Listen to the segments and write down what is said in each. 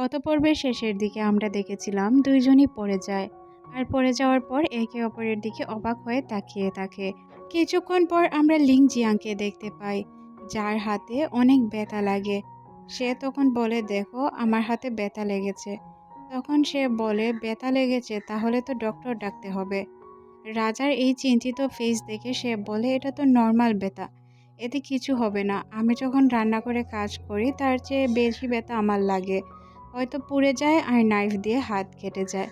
গত পর্বের শেষের দিকে আমরা দেখেছিলাম দুইজনই পড়ে যায়। আর পড়ে যাওয়ার পর একে অপরের দিকে অবাক হয়ে তাকিয়ে থাকে। কিছুক্ষণ পর আমরা লিং জিয়াংকে দেখতে পাই, যার হাতে অনেক ব্যথা লাগে। সে তখন বলে, দেখো, আমার হাতে ব্যথা লেগেছে। তখন সে বলে, ব্যথা লেগেছে, তাহলে তো ডক্টর ডাকতে হবে। রাজার এই চিন্তিত ফেস দেখে সে বলে, এটা তো নর্মাল ব্যথা। এতে কিছু হবে না। আমি যখন রান্না করে কাজ করি, তার চেয়ে বেশি ব্যথা আমার লাগে। হয়তো পুড়ে যায় আর নাইফ দিয়ে হাত কেটে যায়।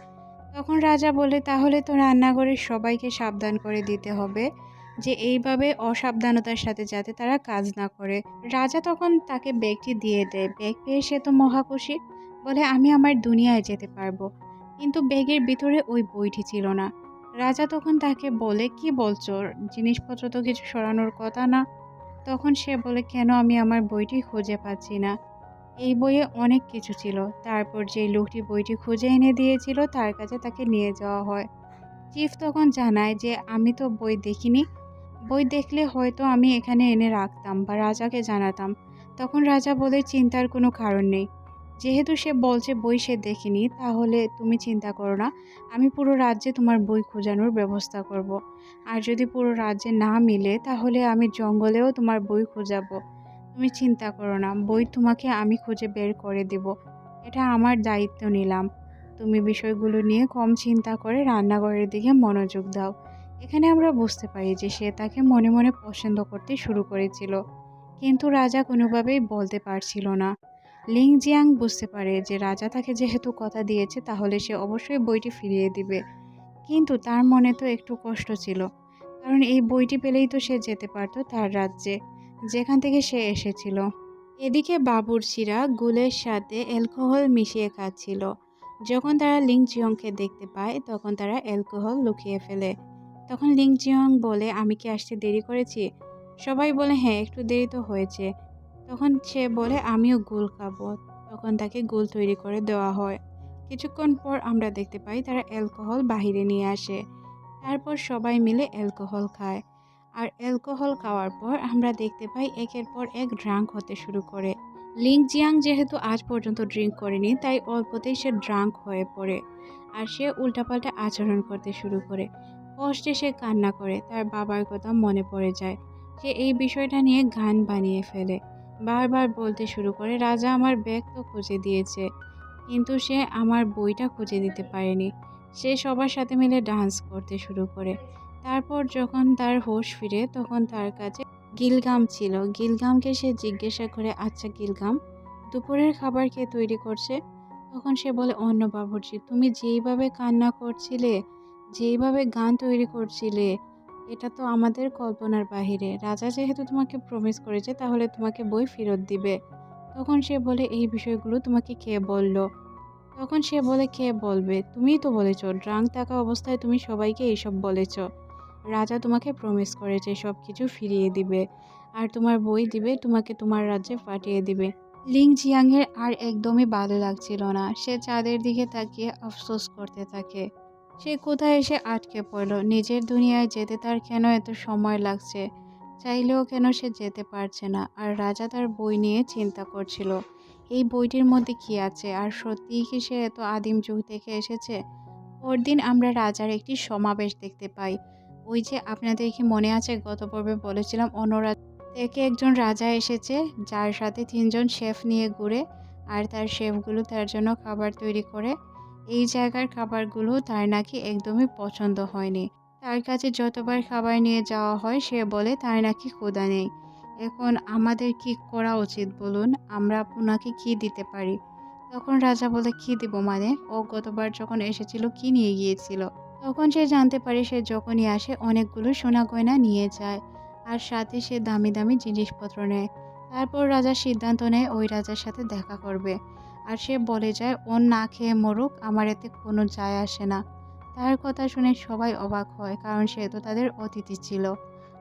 তখন রাজা বলে, তাহলে তো রান্নাঘরের সবাইকে সাবধান করে দিতে হবে যে এইভাবে অসাবধানতার সাথে যাতে তারা কাজ না করে। রাজা তখন তাকে ব্যাগটি দিয়ে দেয়। ব্যাগ পেয়ে সে তো মহাকুশি বলে, আমি আমার দুনিয়ায় যেতে পারব। কিন্তু ব্যাগের ভিতরে ওই বইটি ছিল না। রাজা তখন তাকে বলে, কি বলছো? জিনিসপত্র তো কিছু সরানোর কথা না? তখন সে বলে, কেন আমি আমার বইটি খুঁজে পাচ্ছি না? এই বইয়ে অনেক কিছু ছিল। তারপর যে লোকটি বইটি খুঁজে এনে দিয়েছিল, তার কাছে তাকে নিয়ে যাওয়া হয়। চিফ তখন জানায় যে, আমি তো বই দেখিনি। বই দেখলে হয়তো আমি এখানে এনে রাখতাম বা রাজাকে জানাতাম। তখন রাজা বলে, চিন্তার কোনো কারণ নেই। যেহেতু সে বলছে বই সে দেখেনি, তাহলে তুমি চিন্তা করো না। আমি পুরো রাজ্যে তোমার বই খোঁজানোর ব্যবস্থা করব। আর যদি পুরো রাজ্যে না মিলে, তাহলে আমি জঙ্গলেও তোমার বই খোঁজাবো। তুমি চিন্তা করো না, বই তোমাকে আমি খুঁজে বের করে দেব। এটা আমার দায়িত্ব নিলাম। তুমি বিষয়গুলো নিয়ে কম চিন্তা করে রান্নাঘরের দিকে মনোযোগ দাও। এখানে আমরা বুঝতে পারি যে সে তাকে মনে মনে পছন্দ করতে শুরু করেছিল। কিন্তু রাজা কোনোভাবেই বলতে পারছিল না। লিং জিয়াং বুঝতে পারে যে রাজা তাকে যেহেতু কথা দিয়েছে, তাহলে সে অবশ্যই বইটি ফিরিয়ে দিবে। কিন্তু তার মনে তো একটু কষ্ট ছিল। কারণ এই বইটি পেলেই তো সে যেতে পারতো তার রাজ্যে। যেখান থেকে সে এসেছিল। এদিকে বাবুরচিরা গুলের সাথে অ্যালকোহল মিশিয়ে খাচ্ছিল। যখন তারা লিং জিয়ংকে দেখতে পায়, তখন তারা অ্যালকোহল লুকিয়ে ফেলে। তখন লিং জিয়ং বলে, আমি কি আসতে দেরি করেছি? সবাই বলে হ্যাঁ একটু দেরি তো হয়েছে। তখন সে বলে, আমিও গুল খাব। তখন তাকে গুল তৈরি করে দেওয়া হয়। কিছুক্ষণ পর আমরা দেখতে পাই, তারা অ্যালকোহল বাহিরে নিয়ে আসে। তারপর সবাই মিলে অ্যালকোহল খায়। আর অ্যালকোহল খাওয়ার পর আমরা দেখতে পাই একের পর এক ড্রাঙ্ক হতে শুরু করে। লিং জিয়াং যেহেতু আজ পর্যন্ত ড্রিঙ্ক করেনি, তাই অল্পতেই সে ড্রাঙ্ক হয়ে পড়ে আর সে উল্টাপাল্টা আচরণ করতে শুরু করে। কষ্টে সে কান্না করে, তার বাবার কথা মনে পড়ে যায়। সে এই বিষয়টা নিয়ে গান বানিয়ে ফেলে। বারবার বলতে শুরু করে, রাজা আমার ব্যাগ তো খুঁজে দিয়েছে। কিন্তু সে আমার বইটা খুঁজে দিতে পারেনি। সে সবার সাথে মিলে ডান্স করতে শুরু করে। তারপর যখন তার হোশ ফিরে, তখন তার কাছে গিলগাম ছিল। গিলগামকে সে জিজ্ঞাসা করে আচ্ছা গিলগাম, দুপুরের খাবার কে তৈরি করছে? তখন সে বলে অন্য বাবুর্চি তুমি যেইভাবে কান্না করছিলে, যেইভাবে গান তৈরি করছিলে, এটা তো আমাদের কল্পনার বাহিরে। রাজা যেহেতু তোমাকে প্রমিস করেছে, তাহলে তোমাকে বই ফেরত দিবে। তখন সে বলে, এই বিষয়গুলো তোমাকে কে বলল? তখন সে বলে, কে বলবে? তুমিই তো বলেছ, ড্রাং থাকা অবস্থায় তুমি সবাইকে এইসব বলেছ। রাজা তোমাকে প্রমিস করেছে সব কিছু ফিরিয়ে দিবে। আর তোমার বই দিবে, তোমাকে তোমার রাজ্যে পাঠিয়ে দিবে। লিং জিয়াংয়ের আর একদমই ভালো লাগছিল না। সে চাঁদের দিকে তাকিয়ে আফসোস করতে থাকে। সে কোথায় এসে আটকে পড়ল? নিজের দুনিয়ায় যেতে তার কেন এত সময় লাগছে? চাইলেও কেন সে যেতে পারছে না? আর রাজা তার বই নিয়ে চিন্তা করছিল। এই বইটির মধ্যে কি আছে? আর সত্যিই কি সে এত আদিম যুগ থেকে এসেছে? পরদিন আমরা রাজার একটি সমাবেশ দেখতে পাই। ওই যে আপনাদের কি মনে আছে, গত পর্বে বলেছিলাম অন্য থেকে একজন রাজা এসেছে, যার সাথে তিনজন শেফ নিয়ে ঘুরে আর তার শেফগুলো তার জন্য খাবার তৈরি করে। এই জায়গার খাবারগুলো তার নাকি একদমই পছন্দ হয়নি। তার কাছে যতবার খাবার নিয়ে যাওয়া হয়, সে বলে, তার নাকি ক্ষুধা নেই। এখন আমাদের কি করা উচিত বলুন? আমরা ওনাকে কি দিতে পারি? তখন রাজা বলে, কি দিব মানে? ও গতবার যখন এসেছিল, কি নিয়ে গিয়েছিল? তখন সে জানতে পারে সে যখনই আসে অনেকগুলো সোনা গয়না নিয়ে যায় আর সাথে সে দামি দামি জিনিসপত্র নেয়। তারপর রাজা সিদ্ধান্ত নেয় ওই রাজার সাথে দেখা করবে। আর সে বলে যায়, ও না খেয়ে মরুক, আমার এতে কোনো যায় আসে না। তার কথা শুনে সবাই অবাক হয়, কারণ সে তো তাদের অতিথি ছিল।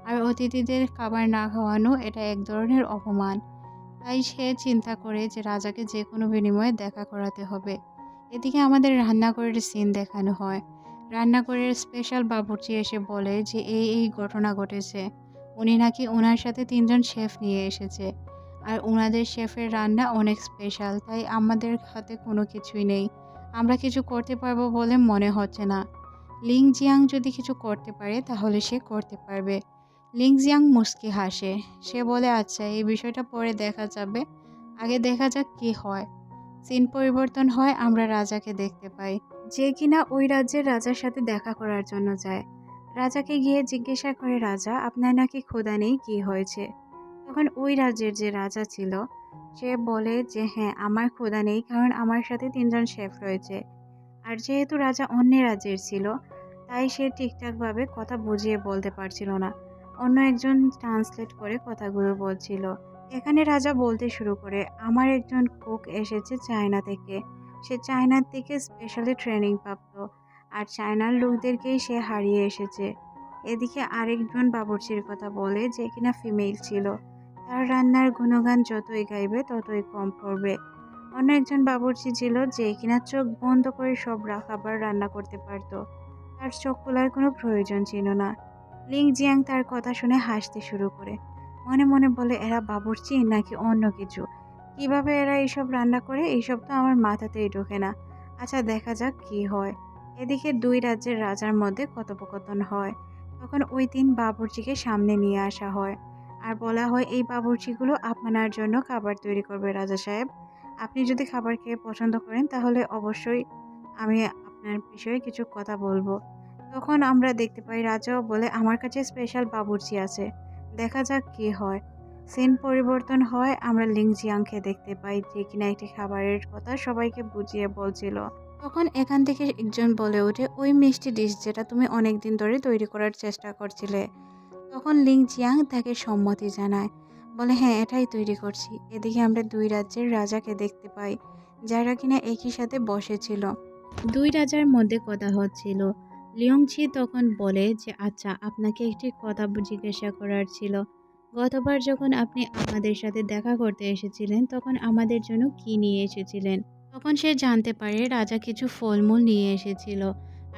আর অতিথিদের খাবার না খাওয়ানো এটা এক ধরনের অপমান। তাই সে চিন্তা করে যে রাজাকে যে কোনো বিনিময়ে দেখা করাতে হবে। এদিকে আমাদের রান্নাঘরের সিন দেখানো হয়। রান্নাঘরের স্পেশাল বাবুর্চি এসে বলে যে, এই এই ঘটনা ঘটেছে। উনি নাকি ওনার সাথে তিনজন শেফ নিয়ে এসেছে। আর ওনাদের শেফের রান্না অনেক স্পেশাল তাই আমাদের হাতে কোনো কিছুই নেই। আমরা কিছু করতে পারব বলে মনে হচ্ছে না। লিং জিয়াং যদি কিছু করতে পারে, তাহলে সে করতে পারবে লিং জিয়াং মুস্কি হাসে। সে বলে আচ্ছা এই বিষয়টা পরে দেখা যাবে। আগে দেখা যাক কি হয়। সিন পরিবর্তন হয়, আমরা রাজাকে দেখতে পাই, যে কিনা ওই রাজ্যের রাজার সাথে দেখা করার জন্য যায়। রাজাকে গিয়ে জিজ্ঞাসা করে, রাজা, আপনার নাকি খোদা নেই? কি হয়েছে? তখন ওই রাজ্যের যে রাজা ছিল, সে বলে যে হ্যাঁ আমার খোদা নেই, কারণ আমার সাথে তিনজন শেফ রয়েছে। আর যেহেতু রাজা অন্য রাজ্যের ছিল, তাই সে ঠিকঠাকভাবে কথা বুঝিয়ে বলতে পারছিল না। অন্য একজন ট্রান্সলেট করে কথাগুলো বলছিল। এখানে রাজা বলতে শুরু করে, আমার একজন কুক এসেছে চায়না থেকে। সে চায়নার থেকে স্পেশালি ট্রেনিং প্রাপ্ত। আর চায়নার লোকদেরকেই সে হারিয়ে এসেছে। এদিকে আরেকজন বাবুর্চির কথা বলে যে কিনা ফিমেল ছিল। তার রান্নার গুণগান যতই গাইবে, ততই কম পড়বে। অন্য একজন বাবুর্চি ছিল যে কিনা চোখ বন্ধ করে সব খাবার রান্না করতে পারতো। তার চোখ খোলার কোনো প্রয়োজন ছিল না। লিং জিয়াং তার কথা শুনে হাসতে শুরু করে। মনে মনে বলে, এরা বাবুর্চি নাকি অন্য কিছু? কীভাবে এরা এইসব রান্না করে? এইসব তো আমার মাথাতেই ঢোকে না। আচ্ছা দেখা যাক কি হয়। এদিকে দুই রাজ্যের রাজার মধ্যে কথোপকথন হয়। তখন ওই তিন বাবুর্চিকে সামনে নিয়ে আসা হয়। আর বলা হয়, এই বাবুর্চিগুলো আপনার জন্য খাবার তৈরি করবে রাজা সাহেব। আপনি যদি খাবার খেয়ে পছন্দ করেন, তাহলে অবশ্যই আমি আপনার বিষয়ে কিছু কথা বলব। তখন আমরা দেখতে পাই, রাজাও বলে, আমার কাছে স্পেশাল বাবুর্চি আছে। দেখা যাক কি হয়। সিন পরিবর্তন হয়, আমরা লিং জিয়াংকে দেখতে পাই যে কিনা একটি খাবারের কথা সবাইকে বুঝিয়ে বলছিল। তখন এখান থেকে একজন বলে ওঠে, ওই মিষ্টি ডিশ যেটা তুমি অনেক দিন ধরে তৈরি করার চেষ্টা করছিলে। তখন লিং জিয়াং তাকে সম্মতি জানায়, বলে হ্যাঁ এটাই তৈরি করছি। এদিকে আমরা দুই রাজ্যের রাজাকে দেখতে পাই, যারা কিনা একই সাথে বসেছিল। দুই রাজার মধ্যে কথা হচ্ছিল। লিয়ংছি তখন বলে যে আচ্ছা আপনাকে একটি কথা জিজ্ঞাসা করার ছিল। গতবার যখন আপনি আমাদের সাথে দেখা করতে এসেছিলেন, তখন আমাদের জন্য কি নিয়ে এসেছিলেন? তখন সে জানতে পারে রাজা কিছু ফলমূল নিয়ে এসেছিল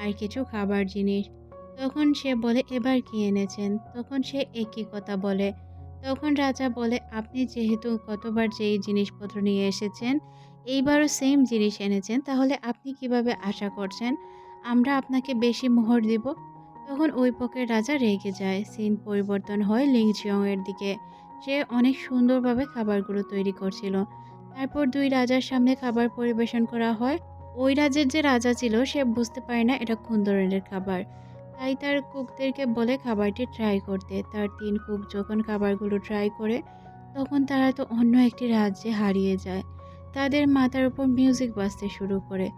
আর কিছু খাবার জিনিস। তখন সে বলে, এবার কি এনেছেন? তখন সে একই কথা বলে। তখন রাজা বলে, আপনি যেহেতু গতবার যেই জিনিসপত্র নিয়ে এসেছেন, এইবারও সেম জিনিস এনেছেন, তাহলে আপনি কীভাবে আশা করছেন? আমরা আপনাকে বেশি মোহর দিব। তখন ওই পক্ষের রাজা রেগে যায়। সিন পরিবর্তন হয় লিংচিয়ং এর দিকে। সে অনেক সুন্দরভাবে খাবারগুলো তৈরি করছিল। তারপর দুই রাজার সামনে খাবার পরিবেশন করা হয়। ওই রাজ্যের যে রাজা ছিল, সে বুঝতে পারে না এটা কোন ধরনের খাবার। তাই তার কুকদেরকে বলে খাবারটি ট্রাই করতে। তার তিন কুক যখন খাবারগুলো ট্রাই করে, তখন তারা তো অন্য একটি রাজ্যে হারিয়ে যায়। তাদের মাথার উপর মিউজিক বাজতে শুরু করে।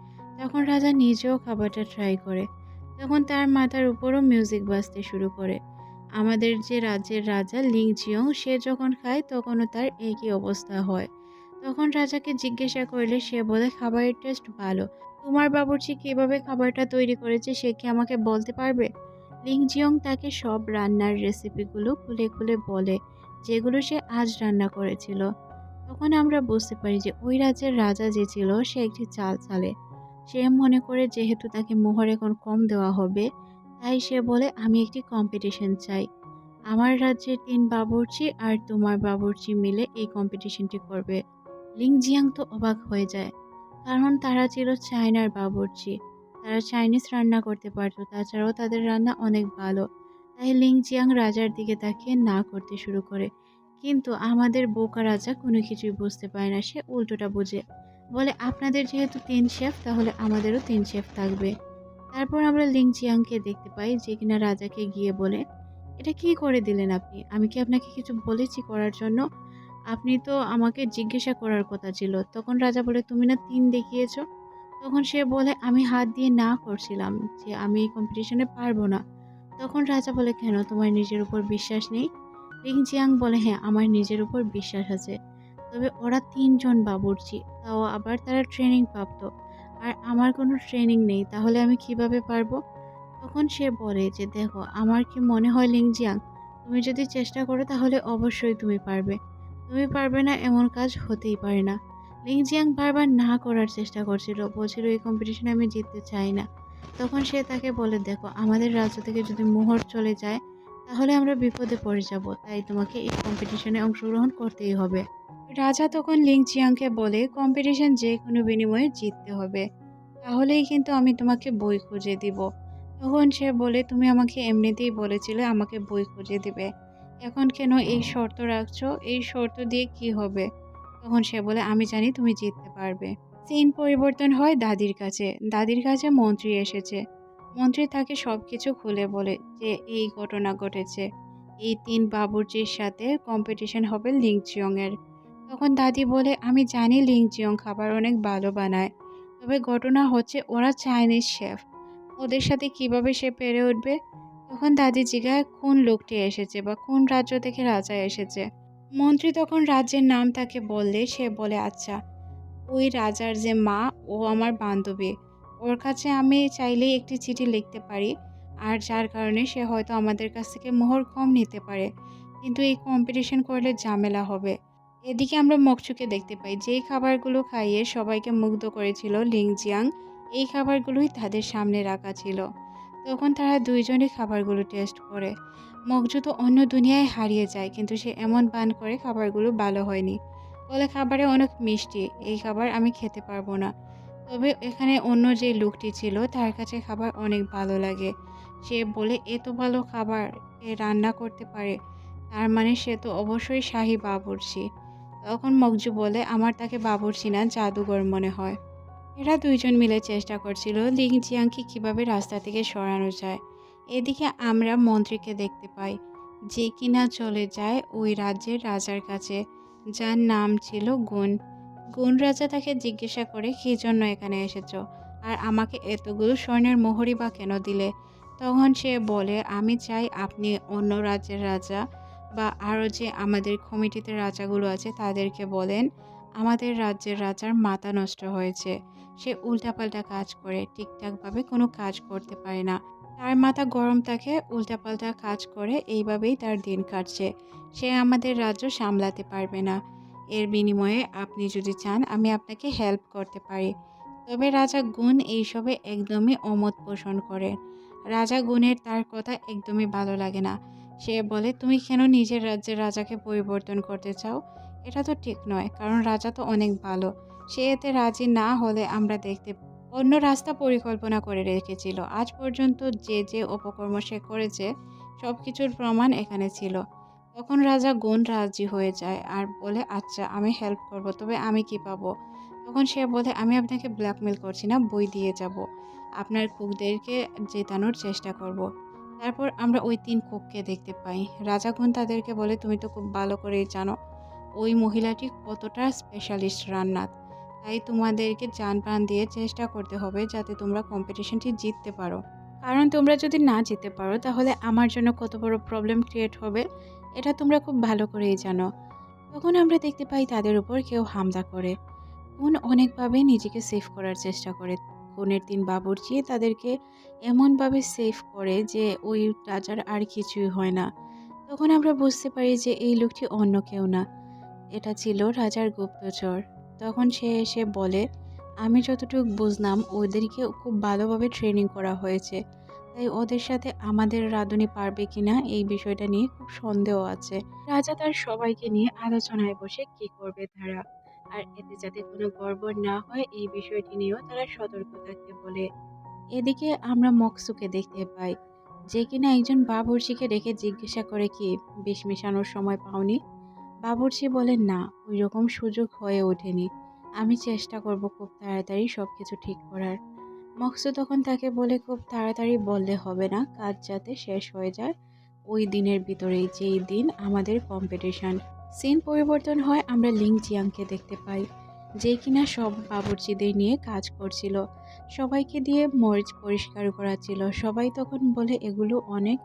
তখন রাজা নিজেও খাবারটা ট্রাই করে। তখন তার মাথার উপরও মিউজিক বাজতে শুরু করে। আমাদের যে রাজ্যের রাজা লিং জিয়ং সে যখন খায়, তখনও তার একই অবস্থা হয়। তখন রাজাকে জিজ্ঞাসা করলে, সে বলে, খাবারের টেস্ট ভালো। তোমার বাবুর্চি কীভাবে খাবারটা তৈরি করেছে, সে কি আমাকে বলতে পারবে? লিং জিয়ং তাকে সব রান্নার রেসিপিগুলো খুলে খুলে বলে, যেগুলো সে আজ রান্না করেছিল। তখন আমরা বুঝতে পারি যে, ওই রাজ্যের রাজা যে ছিল, সে একটি চাল চালে। সে মনে করে যেহেতু তাকে মোহর এখন কম দেওয়া হবে, তাই সে বলে, আমি একটি কম্পিটিশন চাই। আমার রাজ্যের তিন বাবুর্চি আর তোমার বাবুর্চি মিলে এই কম্পিটিশনটি করবে। লিং জিয়াং তো অবাক হয়ে যায়, কারণ তারা ছিল চায়নার বাবুর্চি। তারা চাইনিজ রান্না করতে পারতো, তাছাড়াও তাদের রান্না অনেক ভালো। তাই লিং জিয়াং রাজার দিকে তাকিয়ে না করতে শুরু করে। কিন্তু আমাদের বোকা রাজা কোনো কিছুই বুঝতে পারে না, সে উল্টোটা বুঝে। বলে, আপনাদের যেহেতু তিন শেফ, তাহলে আমাদেরও তিন শেফ থাকবে। তারপর আমরা লিং জিয়াংকে দেখতে পাই, যে কিনা রাজাকে গিয়ে বলে, এটা কি করে দিলেন আপনি? আমি কি আপনাকে কিছু বলেছি করার জন্য? আপনি তো আমাকে জিজ্ঞাসা করার কথা ছিল। তখন রাজা বলে, তুমি না তিন দেখিয়েছ? তখন সে বলে, আমি হাত দিয়ে না করছিলাম যে আমি এই কম্পিটিশনে পারব না। তখন রাজা বলে, কেন? তোমার নিজের উপর বিশ্বাস নেই? লিং জিয়াং বলে হ্যাঁ আমার নিজের উপর বিশ্বাস আছে। তবে ওরা তিনজন বাবুর্চি, তাও আবার তারা ট্রেনিং প্রাপ্ত। আর আমার কোনো ট্রেনিং নেই, তাহলে আমি কীভাবে পারব? তখন সে বলে যে, দেখো, আমার কি মনে হয় লিংজিয়াং, তুমি যদি চেষ্টা করো তাহলে অবশ্যই তুমি পারবে। তুমি পারবে না, এমন কাজ হতেই পারে না। লিংজিয়াং বারবার না করার চেষ্টা করছিল, বলছিল, এই কম্পিটিশনে আমি জিততে চাই না। তখন সে তাকে বলে, দেখো, আমাদের রাজ্য থেকে যদি মোহর চলে যায়, তাহলে আমরা বিপদে পড়ে যাব, তাই তোমাকে এই কম্পিটিশনে অংশগ্রহণ করতেই হবে। রাজা তখন লিং জিয়াংকে বলে, কম্পিটিশন যে কোনো বিনিময়ে জিততে হবে। তাহলেই কিন্তু আমি তোমাকে বই খুঁজে দিব। তখন সে বলে, তুমি আমাকে এমনিতেই বলেছিলে আমাকে বই খুঁজে দিবে। এখন কেন এই শর্ত রাখছো? এই শর্ত দিয়ে কি হবে? তখন সে বলে, আমি জানি তুমি জিততে পারবে। সিন পরিবর্তন হয় দাদির কাছে। দাদির কাছে মন্ত্রী এসেছে। মন্ত্রী তাকে সব কিছু খুলে বলে যে, এই ঘটনা ঘটেছে। এই তিন বাবুর্চির সাথে কম্পিটিশন হবে লিংচিয়ং এর তখন দাদি বলে, আমি জানি লিংচিয়ং খাবার অনেক ভালো বানায়, তবে ঘটনা হচ্ছে ওরা চাইনিজ শেফ। ওদের সাথে কীভাবে সে পেরে উঠবে? তখন দাদি জিগায় কোন লোকটি এসেছে বা কোন রাজ্য থেকে রাজা এসেছে? মন্ত্রী তখন রাজ্যের নাম তাকে বললে, সে বলে আচ্ছা ওই রাজার যে মা, ও আমার বান্ধবী। ওর কাছে আমি চাইলেই একটি চিঠি লিখতে পারি, আর যার কারণে সে হয়তো আমাদের কাছ থেকে মোহর কম নিতে পারে। কিন্তু এই কম্পিটিশন করলে ঝামেলা হবে। এদিকে আমরা মকচুকে দেখতে পাই, যেই খাবারগুলো খাইয়ে সবাইকে মুগ্ধ করেছিল লিংজিয়াং, এই খাবারগুলোই তাদের সামনে রাখা ছিল। তখন তারা দুইজনই খাবারগুলো টেস্ট করে। মকজু তো অন্য দুনিয়ায় হারিয়ে যায়, কিন্তু সে এমন বান করে খাবারগুলো ভালো হয়নি। বলে, খাবারে অনেক মিষ্টি, এই খাবার আমি খেতে পারব না। তবে এখানে অন্য যে লোকটি ছিল, তার কাছে খাবার অনেক ভালো লাগে। সে বলে, এত ভালো খাবার, এ রান্না করতে পারে। তার মানে সে তো অবশ্যই শাহী বাবুর্চি। তখন মগজু বলে, আমার তাকে বাবুর্চি না জাদুঘর মনে হয়। এরা দুইজন মিলে চেষ্টা করছিল লিং জিয়াংকে কীভাবে রাস্তা থেকে সরানো যায়। এদিকে আমরা মন্ত্রীকে দেখতে পাই, যে কিনা চলে যায় ওই রাজ্যের রাজার কাছে, যার নাম ছিল গুণ। গুণ রাজা তাকে জিজ্ঞাসা করে, কী জন্য এখানে এসেছ? আর আমাকে এতগুলো স্বর্ণের মোহরি বা কেন দিলে? তখন সে বলে, আমি চাই আপনি অন্য রাজ্যের রাজা বা আরও যে আমাদের কমিটিতে রাজাগুলো আছে তাদেরকে বলেন, আমাদের রাজ্যের রাজার মাথা নষ্ট হয়েছে। সে উল্টাপাল্টা কাজ করে, ঠিকঠাকভাবে কোনো কাজ করতে পারে না। তার মাথা গরম থাকে, উল্টাপাল্টা কাজ করে, এইভাবেই তার দিন কাটছে। সে আমাদের রাজ্য সামলাতে পারবে না। এর বিনিময়ে আপনি যদি চান, আমি আপনাকে হেল্প করতে পারি। তবে রাজা গুণ এইসবে একদমই অমত পোষণ করে রাজা গুণের তার কথা একদমই ভালো লাগে না। সে বলে, তুমি কেন নিজের রাজ্যের রাজাকে পরিবর্তন করতে চাও? এটা তো ঠিক নয়, কারণ রাজা তো অনেক ভালো। সে এতে রাজি না হলে আমরা দেখতে অন্য রাস্তা পরিকল্পনা করে রেখেছিল। আজ পর্যন্ত যে যে উপকর্ম সে করেছে সব কিছুর প্রমাণ এখানে ছিল। তখন রাজা গুণ রাজি হয়ে যায় আর বলে আচ্ছা আমি হেল্প করব, তবে আমি কি পাবো? তখন সে বলে, আমি আপনাকে ব্ল্যাকমেল করছি না, বই দিয়ে যাব। আপনার কুকদেরকে জেতানোর চেষ্টা করব। তারপর আমরা ওই তিন কুককে দেখতে পাই। রাজা গুণ তাদেরকে বলে, তুমি তো খুব ভালো করেই জানো, ওই মহিলাটি কতটা স্পেশালিস্ট রান্নাত তাই তোমাদেরকে যান প্রাণ দিয়ে চেষ্টা করতে হবে যাতে তোমরা কম্পিটিশনটি জিততে পারো। কারণ তোমরা যদি না জিততে পারো, তাহলে আমার জন্য কত বড় প্রবলেম ক্রিয়েট হবে, এটা তোমরা খুব ভালো করেই জানো। তখন আমরা দেখতে পাই তাদের উপর কেউ হামলা করে। খুন অনেকভাবে নিজেকে সেভ করার চেষ্টা করে। খুনের দিন বাবুর্চি তাদেরকে এমনভাবে সেভ করে যে ওই রাজার আর কিছুই হয় না। তখন আমরা বুঝতে পারি যে এই লোকটি অন্য কেউ না। এটা ছিল রাজার গুপ্তচর। তখন সে এসে বলে, আমি যতটুকু বুঝলাম ওদেরকে খুব ভালোভাবে ট্রেনিং করা হয়েছে। তাই ওদের সাথে আমাদের রাঁধুনি পারবে কিনা এই বিষয়টা নিয়ে খুব সন্দেহ আছে। রাজা তার সবাইকে নিয়ে আলোচনায় বসে কি করবে তারা? আর এতে যাতে কোনো গড়বড় না হয়, এই বিষয়টি নিয়েও তারা সতর্ক থাকতে বলে। এদিকে আমরা মকসুকে দেখতে পাই, যে কিনা একজন বাবুর্চিকে রেখে জিজ্ঞাসা করে কি বিষ মেশানোর সময় পাওনি? বাবুর্চি বলে, না ওই রকম সুযোগ হয়ে ওঠেনি। আমি চেষ্টা করব খুব তাড়াতাড়ি সব কিছু ঠিক করার। মকসু তখন তাকে বলে, খুব তাড়াতাড়ি বললে হবে না, কাজ যাতে শেষ হয়ে যায়, ওই দিনের ভিতরেই, যেই দিন আমাদের কম্পিটিশন সিন পরিবর্তন হয়, আমরা লিং জিয়াংকে দেখতে পাই, যে কিনা সব বাবুর্চিদের নিয়ে কাজ করছিল। সবাইকে দিয়ে মরিচ পরিষ্কার করাচ্ছিল। সবাই তখন বলে, এগুলো অনেক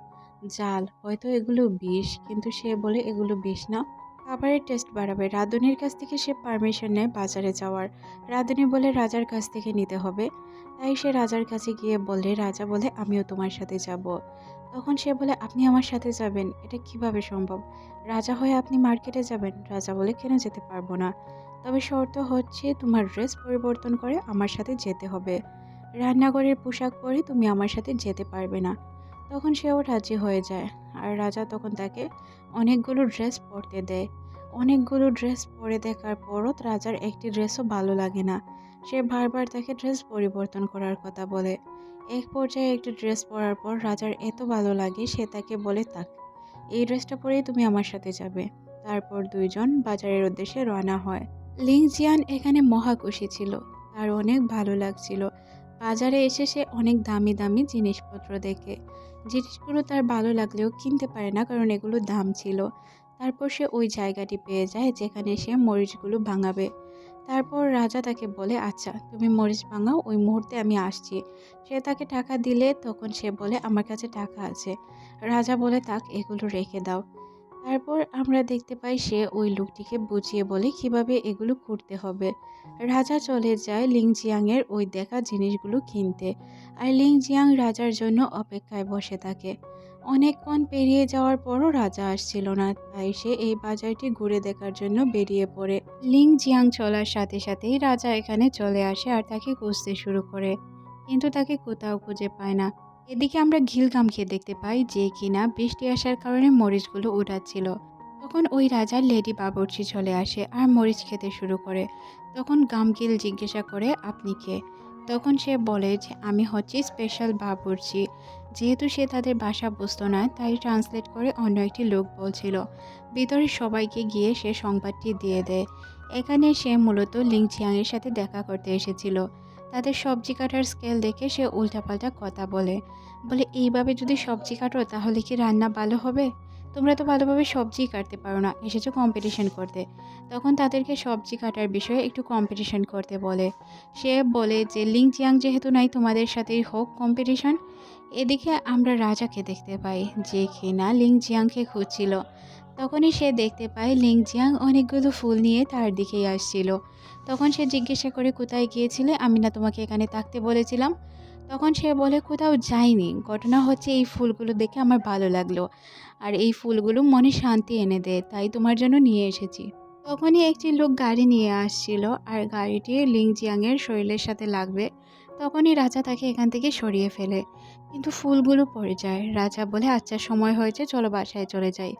জাল, হয়তো এগুলো বিষ। কিন্তু সে বলে, এগুলো বিষ না। খাবারের টেস্ট বাড়াবে। রাঁধুনির কাছ থেকে সে পারমিশন নেয় বাজারে যাওয়ার। রাঁধুনি বলে, রাজার কাছ থেকে নিতে হবে। তাই সে রাজার কাছে গিয়ে বলে, রাজা বলে, আমিও তোমার সাথে যাব। তখন সে বলে, আপনি আমার সাথে যাবেন, এটা কীভাবে সম্ভব? রাজা হয়ে আপনি মার্কেটে যাবেন, রাজা বলে কেন যেতে পারব না? তবে শর্ত হচ্ছে তোমার ড্রেস পরিবর্তন করে আমার সাথে যেতে হবে। রান্নাঘরের পোশাক পরে তুমি আমার সাথে যেতে পারবে না। তখন সেও রাজি হয়ে যায়। আর রাজা তখন তাকে অনেকগুলো ড্রেস পরতে দেয়। অনেকগুলো ড্রেস পরে দেখার পরও রাজার একটি ড্রেসও ভালো লাগে না। সে বারবার তাকে ড্রেস পরিবর্তন করার কথা বলে। এক পর্যায়ে একটি ড্রেস পরার পর রাজার এত ভালো লাগে সে তাকে বলে তাক এই ড্রেসটা পরেই তুমি আমার সাথে যাবে। তারপর দুইজন বাজারের উদ্দেশ্যে রওনা হয়। লিং জিয়ান এখানে মহা খুশি ছিল, তার অনেক ভালো লাগছিল। বাজারে এসে সে অনেক দামি দামি জিনিসপত্র দেখে। জিনিসগুলো তার ভালো লাগলেও কিনতে পারে না, কারণ এগুলো দাম ছিল। তারপর সে ওই জায়গাটি পেয়ে যায় যেখানে সে মরিচগুলো ভাঙাবে। তারপর রাজা তাকে বলে আচ্ছা তুমি মরিচ ভাঙাও, ওই মুহূর্তে আমি আসছি। সে তাকে টাকা দিলে, তখন সে বলে, আমার কাছে টাকা আছে। রাজা বলে তাক এগুলো রেখে দাও। তারপর আমরা দেখতে পাই, সে ওই লোকটিকে বুঝিয়ে বলে, কীভাবে এগুলো করতে হবে? রাজা চলে যায় লিংজিয়াংয়ের ওই দেখা জিনিসগুলো কিনতে। আর লিংজিয়াং রাজার জন্য অপেক্ষায় বসে থাকে। অনেকক্ষণ পেরিয়ে যাওয়ার পরও রাজা আসছিল না, তাই সে এই বাজারটি ঘুরে দেখার জন্য বেরিয়ে পড়ে। লিং জিয়াং চলার সাথে সাথেই রাজা এখানে চলে আসে আর তাকে খুঁজতে শুরু করে, কিন্তু তাকে কোথাও খুঁজে পায় না। এদিকে আমরা ঘিলগামকে দেখতে পাই যে কিনা বৃষ্টি আসার কারণে মরিচগুলো উড়াচ্ছিল। তখন ওই রাজার লেডি বাবুর্চি চলে আসে আর মরিচ খেতে শুরু করে। তখন গামগিল জিজ্ঞাসা করে, আপনি কে? তখন সে বলে যে, আমি হচ্ছি স্পেশাল বাবুর্চি। যেহেতু সে তাদের ভাষা বুঝতো না, তাই ট্রান্সলেট করে অন্য একটি লোক বলছিল। ভিতরে সবাইকে গিয়ে সে সংবাদটি দিয়ে দেয়। এখানে সে মূলত লিংচিয়াংয়ের সাথে দেখা করতে এসেছিল। তাদের সবজি কাটার স্কেল দেখে সে উল্টাপাল্টা কথা বলে। বলে, এইভাবে যদি সবজি কাটো, তাহলে কি রান্না ভালো হবে? তোমরা তো ভালোভাবে সবজি কাটতে পারো না, এসেছ কম্পিটিশন করতে। তখন তাদেরকে সবজি কাটার বিষয়ে একটু কম্পিটিশন করতে বলে। সে বলে যে লিং চিয়াং যেহেতু নাই, তোমাদের সাথেই হোক কম্পিটিশন এদিকে আমরা রাজাকে দেখতে পাই, যে কিনা লিং জিয়াংকে খুঁজছিল। তখনই সে দেখতে পায় লিং জিয়াং অনেকগুলো ফুল নিয়ে তার দিকেই আসছিল। তখন সে জিজ্ঞাসা করে, কোথায় গিয়েছিলে? আমি না তোমাকে এখানে থাকতে বলেছিলাম। তখন সে বলে, কোথাও যাইনি। ঘটনা হচ্ছে এই ফুলগুলো দেখে আমার ভালো লাগল। আর এই ফুলগুলো মনে শান্তি এনে দেয়, তাই তোমার জন্য নিয়ে এসেছি। তখনই একটি লোক গাড়ি নিয়ে আসছিল, আর গাড়িটি লিং জিয়াংয়ের শরীরের সাথে লাগবে। তখনই রাজা তাকে এখান থেকে সরিয়ে ফেলে। কিন্তু ফুলগুলো পড়ে যায়। রাজা বলে আচ্ছা সময় হয়েছে, চলো বাসায় চলে যাই।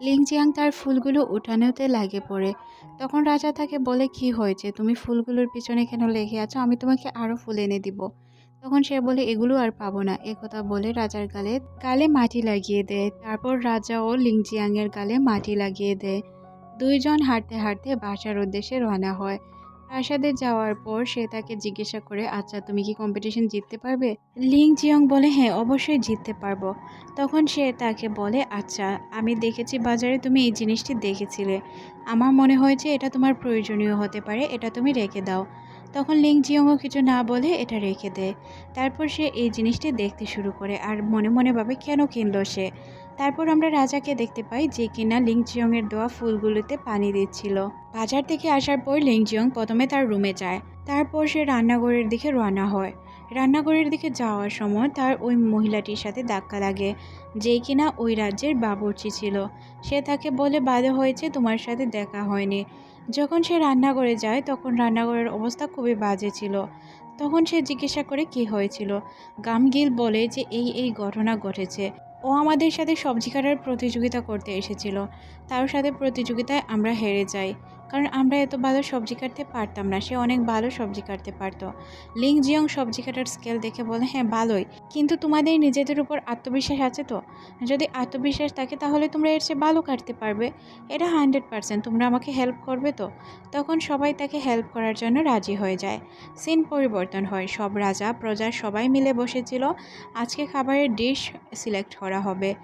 লিংজিয়াং তার ফুলগুলো উঠানোতে লাগে পড়ে। তখন রাজা তাকে বলে, কি হয়েছে? তুমি ফুলগুলোর পিছনে কেন লেগে আছো? আমি তোমাকে আরও ফুল এনে দিব। তখন সে বলে, এগুলো আর পাবো না। কথা বলে রাজার গালে গালে মাটি লাগিয়ে দেয়। তারপর রাজা ও লিংজিয়াংয়ের গালে মাটি লাগিয়ে দেয়। দুইজন হাঁটতে হাঁটতে বাসার উদ্দেশ্যে রওনা হয়। প্রাসাদে যাওয়ার পর সে তাকে জিজ্ঞাসা করে আচ্ছা তুমি কি কম্পিটিশন জিততে পারবে? লিং জিয়ং বলে হ্যাঁ অবশ্যই জিততে পারব। তখন সে তাকে বলে আচ্ছা আমি দেখেছি বাজারে তুমি এই জিনিসটি দেখেছিলে। আমার মনে হয়েছে এটা তোমার প্রয়োজনীয় হতে পারে, এটা তুমি রেখে দাও। তখন লিং জিয়ংও কিছু না বলে এটা রেখে দেয়। তারপর সে এই জিনিসটি দেখতে শুরু করে আর মনে মনে ভাবে কেন কিনলো সে? তারপর আমরা রাজাকে দেখতে পাই যে কিনা লিংজিয়ংয়ের দোয়া ফুলগুলোতে পানি দিচ্ছিল। বাজার থেকে আসার পর লিংজিয়ং প্রথমে তার রুমে যায়। তারপর সে রান্নাঘরের দিকে রওনা হয়। রান্নাঘরের দিকে যাওয়ার সময় তার ওই মহিলাটির সাথে ধাক্কা লাগে, যে কিনা ওই রাজ্যের বাবুর্চি ছিল। সে তাকে বলে বাধা হয়েছে, তোমার সাথে দেখা হয়নি। যখন সে রান্নাঘরে যায়, তখন রান্নাঘরের অবস্থা খুবই বাজে ছিল। তখন সে জিজ্ঞাসা করে, কি হয়েছিল? গামগিল বলে যে, এই এই ঘটনা ঘটেছে। ও আমাদের সাথে সবজি কাটার প্রতিযোগিতা করতে এসেছিল। তার সাথে প্রতিযোগিতায় আমরা হেরে যাই। কারণ আমরা এত ভালো সবজি কাটতে পারতাম না। সে অনেক ভালো সবজি কাটতে পারতো। লিং জিয়ং সবজি কাটার স্কেল দেখে বলে হ্যাঁ ভালোই। কিন্তু তোমাদের নিজেদের উপর আত্মবিশ্বাস আছে তো? যদি আত্মবিশ্বাস থাকে, তাহলে তোমরা এর চেয়ে ভালো কাটতে পারবে। এটা হান্ড্রেড পারসেন্ট তোমরা আমাকে হেল্প করবে তো? তখন সবাই তাকে হেল্প করার জন্য রাজি হয়ে যায়। সিন পরিবর্তন হয়। সব রাজা, প্রজা সবাই মিলে বসেছিল। আজকে খাবারের ডিশ সিলেক্ট করা হবে।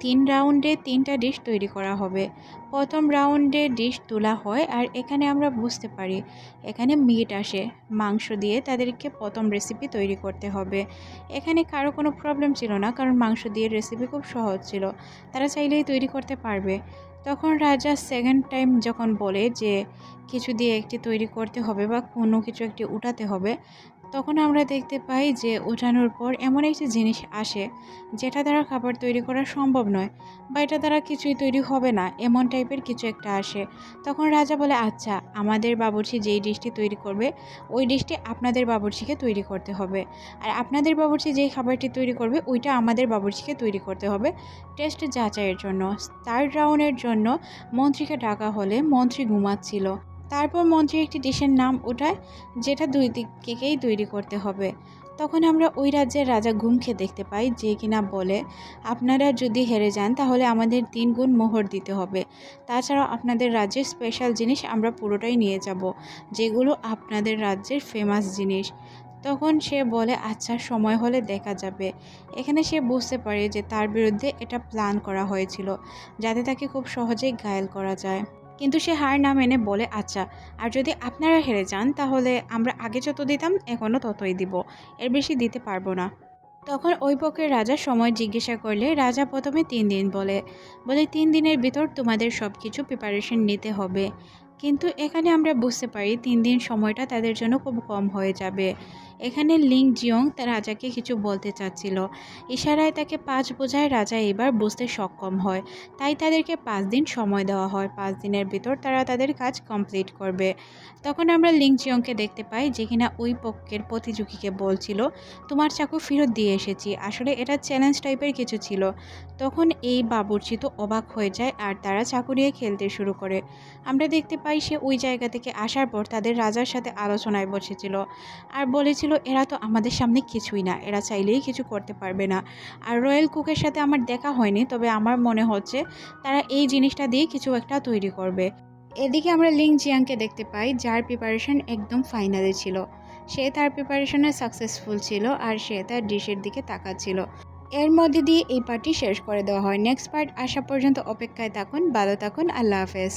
তিন রাউন্ডে তিনটা ডিশ তৈরি করা হবে। প্রথম রাউন্ডে ডিশ তোলা হয় আর এখানে আমরা বুঝতে পারি, এখানে মিট আসে, মাংস দিয়ে তাদেরকে প্রথম রেসিপি তৈরি করতে হবে। এখানে কারও কোনো প্রবলেম ছিল না, কারণ মাংস দিয়ে রেসিপি খুব সহজ ছিল। তারা চাইলেই তৈরি করতে পারবে। তখন রাজা সেকেন্ড টাইম যখন বলে যে, কিছু দিয়ে একটি তৈরি করতে হবে বা কোনো কিছু একটি উঠাতে হবে তখন আমরা দেখতে পাই যে ওঠানোর পর এমন একটি জিনিস আসে যেটা দ্বারা খাবার তৈরি করা সম্ভব নয় বা এটা দ্বারা কিছুই তৈরি হবে না, এমন টাইপের কিছু একটা আসে। তখন রাজা বলে আচ্ছা আমাদের বাবুর্চি যেই ডিশটি তৈরি করবে, ওই ডিশটি আপনাদের বাবুর্চিকে তৈরি করতে হবে। আর আপনাদের বাবুর্চি যেই খাবারটি তৈরি করবে, ওইটা আমাদের বাবুর্চিকে তৈরি করতে হবে টেস্ট যাচাইয়ের জন্য। থার্ড রাউন্ডের জন্য মন্ত্রীকে ডাকা হলে মন্ত্রী ঘুমাচ্ছিল। তারপর মন্ত্রী একটি ডিশের নাম ওঠায়, যেটা দুই দিকেই তৈরি করতে হবে। তখন আমরা ওই রাজ্যের রাজা ঘুমকে দেখতে পাই, যে কিনা বলে, আপনারা যদি হেরে যান, তাহলে আমাদের তিন গুণ মোহর দিতে হবে। তাছাড়াও আপনাদের রাজ্যের স্পেশাল জিনিস আমরা পুরোটাই নিয়ে যাব, যেগুলো আপনাদের রাজ্যের ফেমাস জিনিস। তখন সে বলে আচ্ছা সময় হলে দেখা যাবে। এখানে সে বুঝতে পারে যে তার বিরুদ্ধে এটা প্ল্যান করা হয়েছিল, যাতে তাকে খুব সহজেই ঘায়েল করা যায়। কিন্তু সে হার না মেনে বলে আচ্ছা আর যদি আপনারা হেরে যান, তাহলে আমরা আগে যত দিতাম, এখনও ততই দিব। এর বেশি দিতে পারব না। তখন ওই পক্ষের রাজা সময় জিজ্ঞাসা করলে, রাজা প্রথমে তিন দিন বলে বলে, তিন দিনের ভিতর তোমাদের সব কিছু প্রিপারেশন নিতে হবে। কিন্তু এখানে আমরা বুঝতে পারি, তিন দিন সময়টা তাদের জন্য খুব কম হয়ে যাবে। এখানে লিং জিয়ং তার রাজাকে কিছু বলতে চাচ্ছিল। ইশারায় তাকে পাঁচ বোঝায় রাজা এবার বুঝতে সক্ষম হয়। তাই তাদেরকে পাঁচ দিন সময় দেওয়া হয়। পাঁচ দিনের ভিতর তারা তাদের কাজ কমপ্লিট করবে। তখন আমরা লিং জিয়ংকে দেখতে পাই যে কিনা ওই পক্ষের প্রতিযোগীকে বলছিল, তোমার চাকু ফেরত দিয়ে এসেছি। আসলে এটা চ্যালেঞ্জ টাইপের কিছু ছিল। তখন এই বাবুর্চি তো অবাক হয়ে যায় আর তারা চাকু নিয়ে খেলতে শুরু করে। আমরা দেখতে পাই সে ওই জায়গা থেকে আসার পর তাদের রাজার সাথে আলোচনায় বসেছিল। আর বলেছিল, এরা তো আমাদের সামনে কিছুই না, এরা চাইলেই কিছু করতে পারবে না। আর রয়্যাল কুকের সাথে আমার দেখা হয়নি, তবে আমার মনে হচ্ছে তারা এই জিনিসটা দিয়ে কিছু একটা তৈরি করবে। এদিকে আমরা লিং জিয়াংকে দেখতে পাই, যার প্রিপারেশন একদম ফাইনালে ছিল। সে তার প্রিপারেশনে সাকসেসফুল ছিল আর সে তার ডিশের দিকে তাকাচ্ছিল। এর মধ্যে দিয়ে এই পার্টি শেষ করে দেওয়া হয়। নেক্সট পার্ট আসা পর্যন্ত অপেক্ষায় থাকুন, ভালো থাকুন, আল্লাহ হাফেজ।